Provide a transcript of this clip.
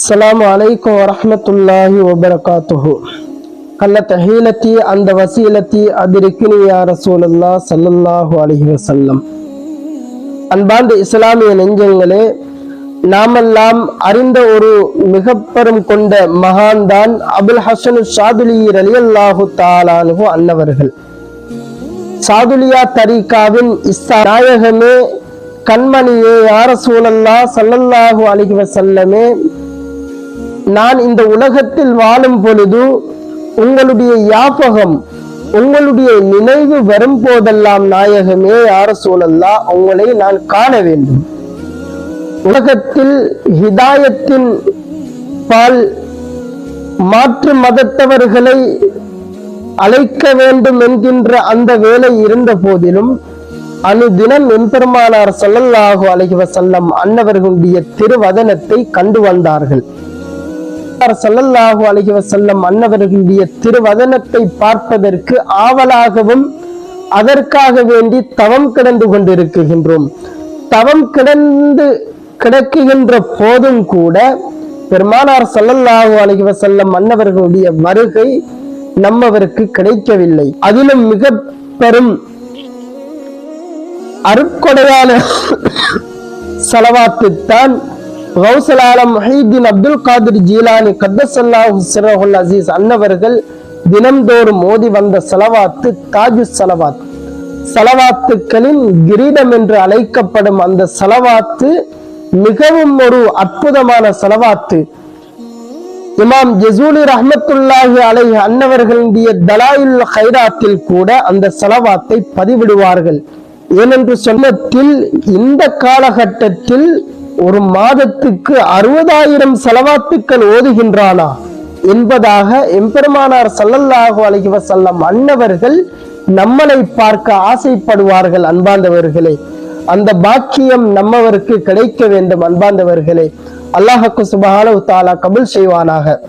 அஸ்லாம் வலைக்கம் வரமத்துல்லாஹி வபரகாத்துஹு. அல்ல தஹீலத்தி அந்த வசீலத்தி அதிருக்கினி யா ரசூலல்லா சல்லல்லாஹு அலஹி வசல்லம் அன்பார்ந்த இஸ்லாமிய நெஞ்சங்களே நாமெல்லாம் அறிந்த ஒரு மிகப்பெரும் கொண்ட மகான் தான் அபுல் ஹசன் சாதுலியர் அலி அல்லாஹு அன்னவர்கள். சாதுலியா தரீகாவின் இஸ்தா நாயகமே கண்மணியே யார சூழல்லா சல்லல்லாஹு அலிஹி வசல்லமே நான் இந்த உலகத்தில் வாழும் பொழுது உங்களுடைய யாபகம் உங்களுடைய நினைவு வரும் போதெல்லாம் நாயகமே யார சூழல்லா? உங்களை நான் காண வேண்டும். உலகத்தில் ஹிதாயத்தின் பால் மாற்று மதத்தவர்களை அழைக்க வேண்டும் என்கின்ற அந்த வேலை இருந்த போதிலும் அனுதினம் எம்பெருமானார் ஸல்லல்லாஹு அலைஹி வஸல்லம் அன்னவர்களுடைய திருவதனத்தை கண்டு வந்தார்கள். நாயனார் சல்லல்லாஹு அலஹி வசல்லம் அன்னவர்களுடைய திருவதனத்தை பார்ப்பதற்கு ஆவலாகவும் அதற்காக வேண்டி தவம் கிடந்து கொண்டிருக்கின்றோம். தவம் கிடந்து கிடக்குகின்ற போதும் கூட பெருமானார் சல்லல்லாஹு அலஹி வசல்லம் அன்னவர்களுடைய வருகை நம்மவருக்கு கிடைக்கவில்லை. அதிலும் மிக பெரும் அருட்கொடையான செலவாத்துத்தான் கௌசல் ஆலம் அப்துல் காதிர் ஜீலானி கத்தசல்லாஹு சிரஹுல் அசீஸ் அன்னவர்கள் தினம்தோறும் மோதி வந்த செலவாத்து தாஜு செலவாத் செலவாத்துக்களின் கிரீடம் என்று அழைக்கப்படும் அந்த செலவாத்து மிகவும் ஒரு அற்புதமான செலவாத்து. இமாம் ஜெசூலி ரஹமத்துல்லாஹி அலை அன்னவர்களுடைய தலாயுல் ஹைராத்தில் கூட அந்த செலவாத்தை பதிவிடுவார்கள். ஏனென்று சொன்னத்தில் இந்த காலகட்டத்தில் ஒரு மாதத்துக்கு அறுபதாயிரம் செலவாத்துக்கள் ஓதுகின்றானா? என்பதாக எம்பெருமானார் சல்லல்லாஹு அலைஹி வஸல்லம் அன்னவர்கள் நம்மளை பார்க்க ஆசைப்படுவார்கள் அன்பாந்தவர்களே. அந்த பாக்கியம் நம்மவருக்கு கிடைக்க வேண்டும் அன்பாந்தவர்களே. அல்லாஹக்கு சுபஹானஹு தாலா கபுல் செய்வானாக.